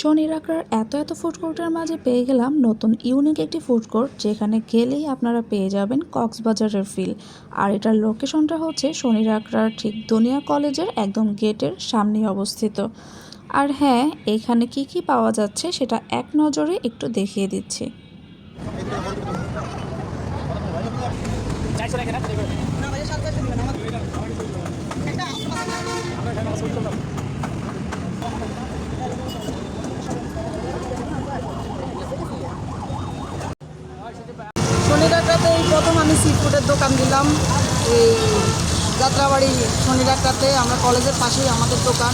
শনির আঁকড়ার এত এত ফুড কোর্টের মাঝে পেয়ে গেলাম নতুন ইউনিক একটি ফুড কোর্ট যেখানে গেলেই আপনারা পেয়ে যাবেন কক্সবাজারের ফিল আর এটার লোকেশনটা হচ্ছে শনির আঁকড়ার ঠিক দুনিয়া কলেজের একদম গেটের সামনেই অবস্থিত। আর হ্যাঁ এখানে কি কি পাওয়া যাচ্ছে সেটা এক নজরে একটু দেখিয়ে দিচ্ছি। শনিরাটাতে এই প্রথম আমি সি ফুডের দোকান দিলাম। এই যাত্রাবাড়ি শনিরাটাতে আমরা কলেজের পাশেই আমাদের দোকান।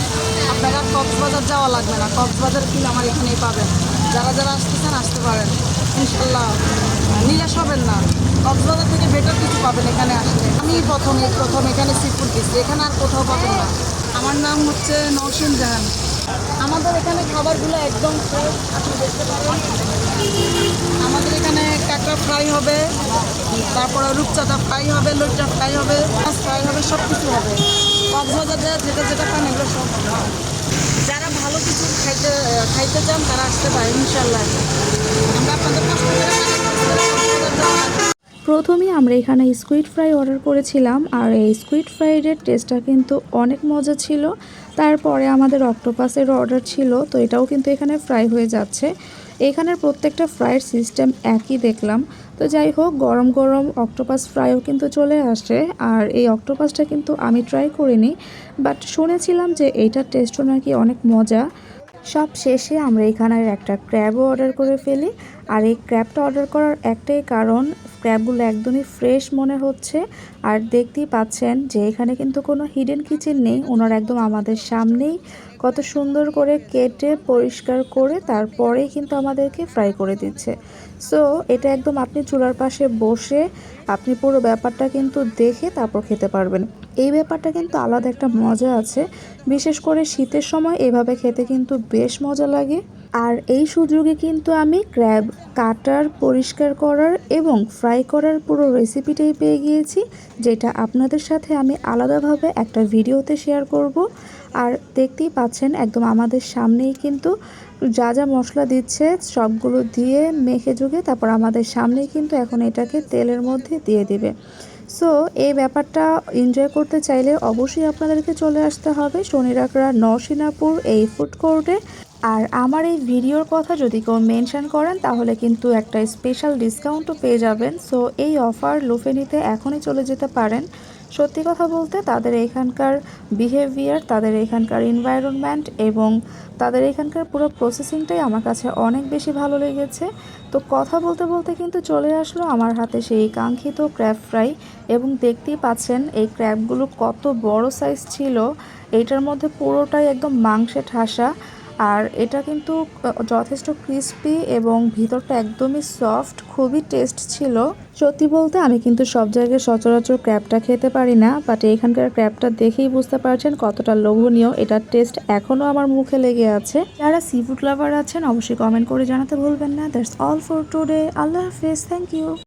আপনারা কক্সবাজার যাওয়া লাগবে না। কক্সবাজার কিল আমার এখানেই পাবেন। যারা যারা আসতেছেন, আসতে পারেন। ইনশাল্লাহ নিরাশ হবেন না। কক্সবাজার থেকে বেটার কিছু পাবেন এখানে আসলে। আমি প্রথম এই প্রথম এখানে সি ফুড দিচ্ছি। এখানে আর কোথাও পাবেন না। আমার নাম হচ্ছে নরসিন জাহান। আমাদের এখানে খাবারগুলো একদম ফ্রেশ আপনি দেখতে পারেন। আমাদের এখানে কাঁকড়া ফ্রাই হবে, তারপরে রূপচাঁদা ফ্রাই হবে লইটা ফ্রাই হবে, মাছ ফ্রাই হবে সব কিছু হবে কক্সবাজার যেটা যেটা পান এগুলো সব যারা ভালো কিছু খাইতে খাইতে চান, তারা আসতে পারে ইনশাল্লাহ আমরা আপনাদের প্রথমেই আমরা এখানে স্কুইড ফ্রাই অর্ডার করেছিলাম, আর এই স্কুইড ফ্রাইডের টেস্টটা কিন্তু অনেক মজা ছিল। তারপরে আমাদের অক্টোপাসের অর্ডার ছিল, তো এটাও কিন্তু এখানে ফ্রাই হয়ে যাচ্ছে। এখানের প্রত্যেকটা ফ্রাইয়ের সিস্টেম একই দেখলাম। তো যাই হোক, গরম গরম অক্টোপাস ফ্রাইও কিন্তু চলে আসে। আর এই অক্টোপাসটা কিন্তু আমি ট্রাই করিনি বাট শুনেছিলাম যে এইটার টেস্টও নাকি অনেক মজা। সব শেষে আমরা এখানের একটা ক্র্যাবও অর্ডার করে ফেলি। আর এই ক্র্যাবটা অর্ডার করার একটাই কারণ ক্র্যাবগুলো একদমই ফ্রেশ মনে হচ্ছে। আর দেখতেই পাচ্ছেন যে এখানে কিন্তু কোনো হিডেন কিচেন নেই। ওনার একদম আমাদের সামনেই কত সুন্দর করে কেটে পরিষ্কার করে তারপরেই কিন্তু আমাদেরকে ফ্রাই করে দিচ্ছে। সো এটা একদম আপনি চুলার পাশে বসে আপনি পুরো ব্যাপারটা কিন্তু দেখে তারপর খেতে পারবেন। এই ব্যাপারটা কিন্তু আলাদা একটা মজা আছে। বিশেষ করে শীতের সময় এভাবে খেতে কিন্তু বেশ মজা লাগে। আর এই সুযোগে কিন্তু আমি ক্র্যাব কাটার পরিষ্কার করার এবং ফ্রাই করার পুরো রেসিপিটাই পেয়ে গিয়েছি, যেটা আপনাদের সাথে আমি আলাদাভাবে একটা ভিডিওতে শেয়ার করব। আর দেখতেই পাচ্ছেন, একদম আমাদের সামনেই কিন্তু যা যা মশলা দিচ্ছে, সবগুলো দিয়ে মেখে জুগে তারপর আমাদের সামনেই কিন্তু এখন এটাকে তেলের মধ্যে দিয়ে দেবে। সো এই ব্যাপারটা এনজয় করতে চাইলে অবশ্যই আপনাদেরকে চলে আসতে হবে শনিরাকড়া নরসিনাপুর এই ফুড কোর্টে আর আমার এই ভিডিওর কথা যদি কেউ মেনশন করেন, তাহলে কিন্তু একটা স্পেশাল ডিসকাউন্টও পেয়ে যাবেন। সো এই অফার লুফে নিতে এখনই চলে যেতে পারেন। সত্যি কথা বলতে, তাদের এখানকার বিহেভিয়ার তাদের এখানকার এনভায়রনমেন্ট এবং তাদের এখানকার পুরো প্রসেসিংটাই আমার কাছে অনেক বেশি ভালো লেগেছে। তো কথা বলতে বলতে কিন্তু চলে আসলো আমার হাতে সেই কাঙ্ক্ষিত ক্র্যাব ফ্রাই এবং দেখতেই পাচ্ছেন এই ক্র্যাবগুলো কত বড় সাইজ ছিল। এইটার মধ্যে পুরোটাই একদম মাংসে ঠাসা। আর এটা কিন্তু যথেষ্ট ক্রিস্পি এবং ভিতরটা একদমই সফট খুবই টেস্ট ছিল। সত্যি বলতে আমি কিন্তু সব জায়গায় সচরাচর ক্র্যাবটা খেতে পারি না বাট এখানকার ক্র্যাবটা দেখেই বুঝতে পারছেন কতটা লোভনীয়। এটার টেস্ট এখনও আমার মুখে লেগে আছে। যারা সি ফুড লাভার আছেন, অবশ্যই কমেন্ট করে জানাতে ভুলবেন না। That's all for today Allah Hafiz. Thank you